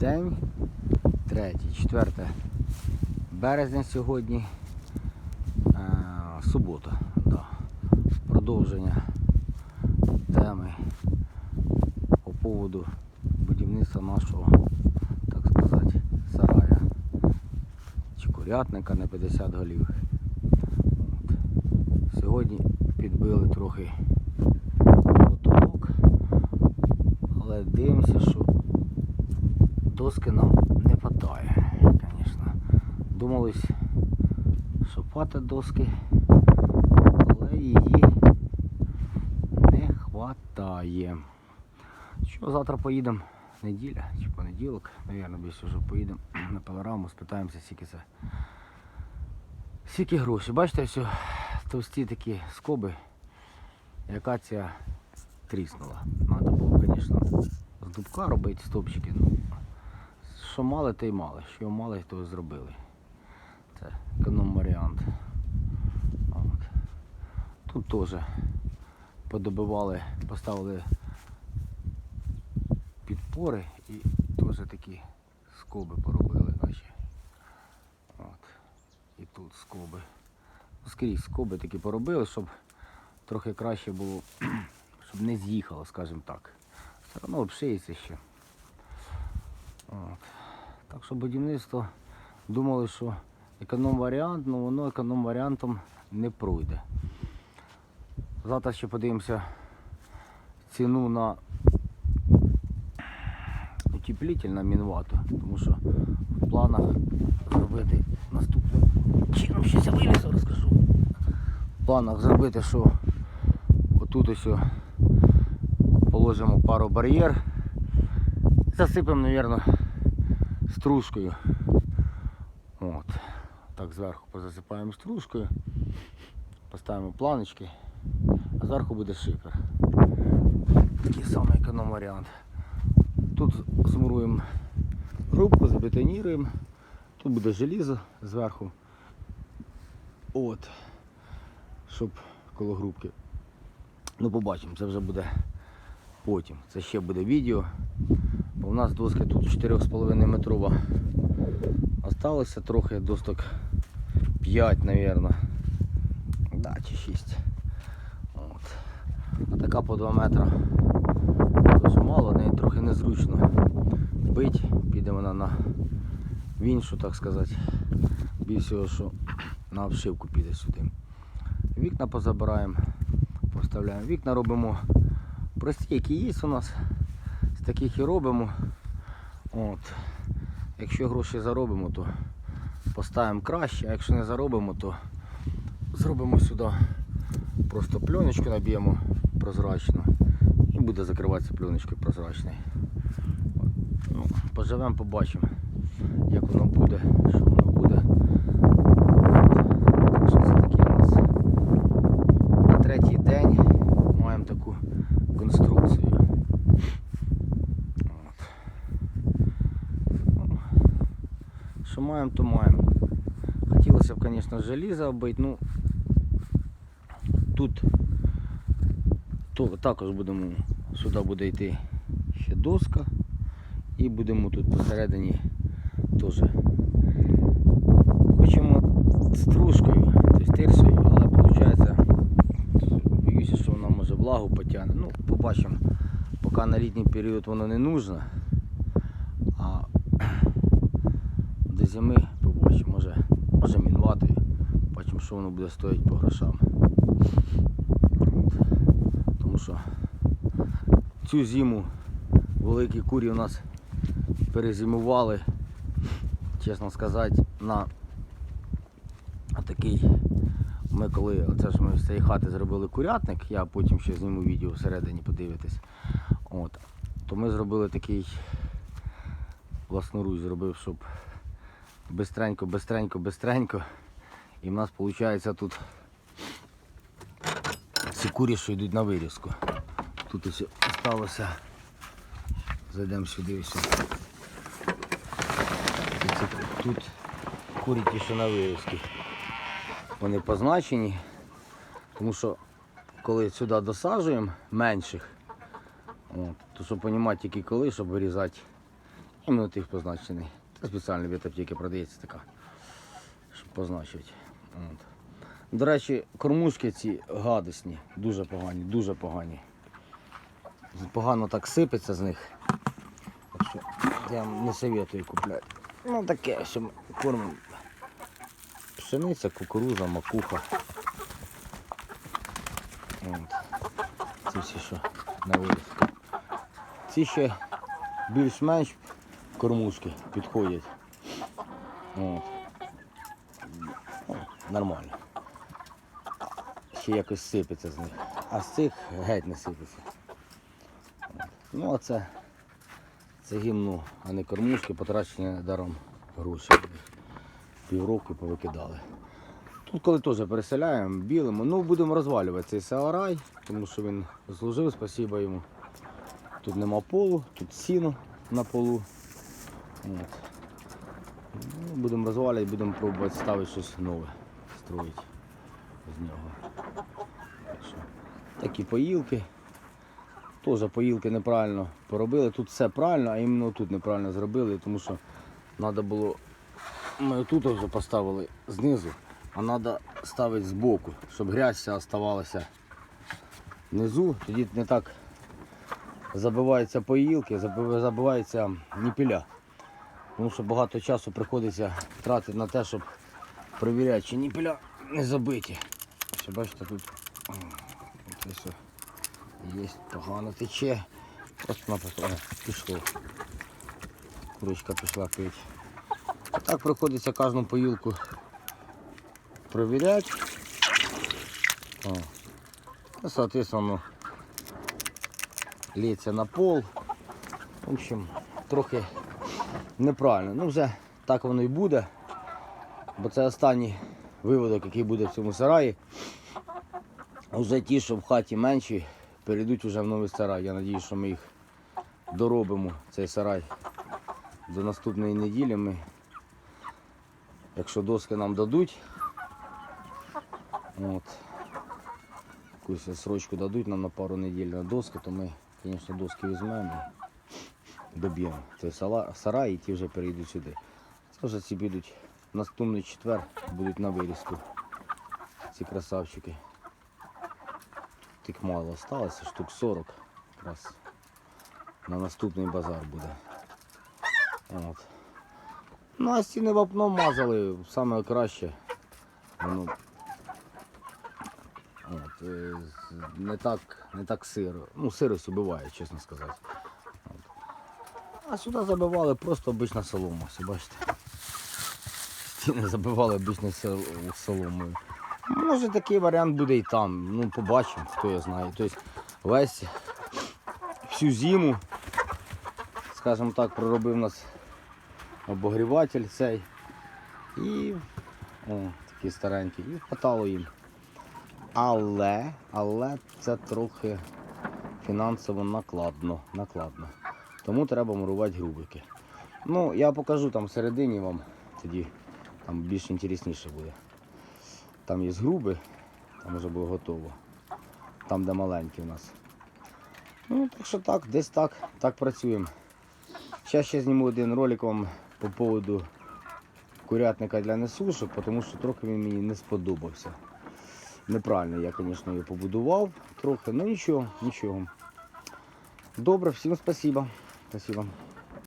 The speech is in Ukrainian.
День третій, 4 березня сьогодні. Е, субота. Да. Продовження теми по поводу будівництва нашого, так сказати, сарая чи курятника на 50 голів. От. Сьогодні підбили трохи потолок, але дивимося, що доски нам не вистачає, звісно. Думались, що хватить доски, але її не вистачає. Що завтра поїдемо? Неділя чи понеділок, Навірно, більше вже поїдемо на панораму, спитаємося, скільки це. Скільки грошей. Бачите, що товсті такі скоби, яка ця тріснула. Треба було, звісно, з дубка робити стовпчики. Ну, що мали, то й мали. Що мали, то зробили. Це економ варіант. Тут теж подобивали, поставили підпори і теж такі скоби поробили наші. От. І тут скоби. Ну, Скрізь скоби такі поробили, щоб трохи краще було, щоб не з'їхало, скажімо так. Все одно обшиється ще. От. Так що будівництво думали, що економ варіант, але воно економ варіантом не пройде. Завтра ще подивимося ціну на утеплитель на мінвату, тому що в планах зробити наступним чином, щось я вилізу, розкажу. В планах зробити, що отут ось положимо пару бар'єр, засипемо, мабуть, стружкою. От. Так зверху позасипаємо стружкою, поставимо планочки, а зверху буде шифер. Такий самий економ варіант. Тут змуруємо грубку, забетоніруємо. Тут буде желізо зверху. От. Щоб коло грубки. Ну побачимо, це вже буде потім. Це ще буде відео. Бо у нас доска тут 4,5 метрова. Осталося трохи досток 5, мабуть. Да, чи 6. От. А така по 2 метри. Дуже мало, неї трохи незручно бить. Піде вона на в іншу, так сказати. Більше, що на обшивку піде сюди. Вікна позабираємо, поставляємо. Вікна робимо прості, які є у нас. Таких і робимо. От. Якщо гроші заробимо, то поставимо краще, а якщо не заробимо, то зробимо сюди просто пленочку наб'ємо прозрачну і буде закриватися пленочкою прозрачною. Ну, поживемо, побачимо, як воно буде, що воно буде. Так що це таке у нас на третій день маємо таку конструкцію. От. Ну, Що маємо, то маємо. Хотілося б, звісно, желізо оббити, ну тут то, також будемо, сюди буде йти ще доска і будемо тут посередині теж. Хочемо стружкою, тобто тирсою, але виходить, боюся, що вона може влагу потягне. Ну, побачимо. Поки на літній період воно не нужно. До зими побачимо, може, може мінватою. Бачимо, що воно буде стоїти по грошам. Тому що цю зиму великі курі у нас перезимували, чесно сказати, на такий. Ми коли оце ж ми з цієї хати зробили курятник, я потім ще зніму відео всередині подивитись. От, то ми зробили такий власноруч зробив, щоб бистренько, бистренько, бистренько. І в нас виходить тут ці курі, що йдуть на вирізку. Тут ось залишилося. Зайдемо сюди ось. Тут курі ті, що на вирізки. Вони позначені, тому що коли сюди досаджуємо менших, от, то щоб розуміти тільки коли, щоб вирізати. Іменно тих позначений. Це спеціальний від аптеки продається така. Щоб позначити. От. До речі, кормушки ці гадосні, дуже погані, дуже погані. Погано так сипеться з них. Так що я не советую купляти. Ну таке, що ми кормимо. Пшениця, кукуруза, макуха. От. Ці всі що на вирізку. Ці ще більш-менш кормушки підходять. От. Ну, нормально. Ще якось сипеться з них. А з цих геть не сипеться. От. Ну а це, це гімно, а не кормушки, потрачені даром гроші. Півроку повикидали. Тут коли теж переселяємо, білимо, ну будемо розвалювати цей сарай, тому що він служив, спасибо йому. Тут нема полу, тут сіно на полу. От. Ну, будемо розвалювати, будемо пробувати ставити щось нове, строїти з нього. Такі поїлки. Теж поїлки неправильно поробили. Тут все правильно, а іменно тут неправильно зробили, тому що треба було. Ми тут вже поставили знизу, а треба ставити збоку, щоб грязь вся оставалася внизу, тоді не так забиваються поїлки, заби- забиваються ніпіля. Тому що багато часу приходиться тратити на те, щоб перевіряти, чи ніпіля не забиті. Що бачите, тут все є погано тече. Просто-напросто О, пішло. Курочка пішла пити. А так приходиться кожну поїлку перевіряти. Ну, соответственно, лється на пол. В общем, трохи неправильно. Ну вже так воно і буде. Бо це останній виводок, який буде в цьому сараї. Вже ті, що в хаті менші, перейдуть вже в новий сарай. Я сподіваюся, що ми їх доробимо, цей сарай. До наступної неділі ми, якщо доски нам дадуть, от, якусь срочку дадуть нам на пару неділь на доски, то ми, звісно, доски візьмемо доб'ємо сала- сарай і ті вже перейдуть сюди. Це вже ці підуть наступний четвер, будуть на вирізку. Ці красавчики. Тих мало залишилося, штук 40. Якраз на наступний базар буде. От. Ну а стіни вапном мазали, саме краще. Воно от, е, не так, не так сиро. Ну, сирость убиває, чесно сказати. А сюди забивали просто обична солома, все бачите. Стіни забивали обичною соломою. Може такий варіант буде і там. Ну, побачимо, хто я знає. Тобто весь всю зиму, скажімо так, проробив нас обогріватель цей. І о, такий старенький. І хватало їм. Але, але це трохи фінансово накладно. накладно. Тому треба мурувати грубики. Ну, я покажу там всередині вам, тоді там більш інтересніше буде. Там є груби, там вже буде готово. Там, де маленькі у нас. Ну, так що так, десь так, так працюємо. Зараз ще зніму один ролик вам по поводу курятника для несушок, тому що трохи він мені не сподобався. Неправильно я, звісно, його побудував трохи, ну нічого, нічого. Добре, всім спасибо. Спасибо.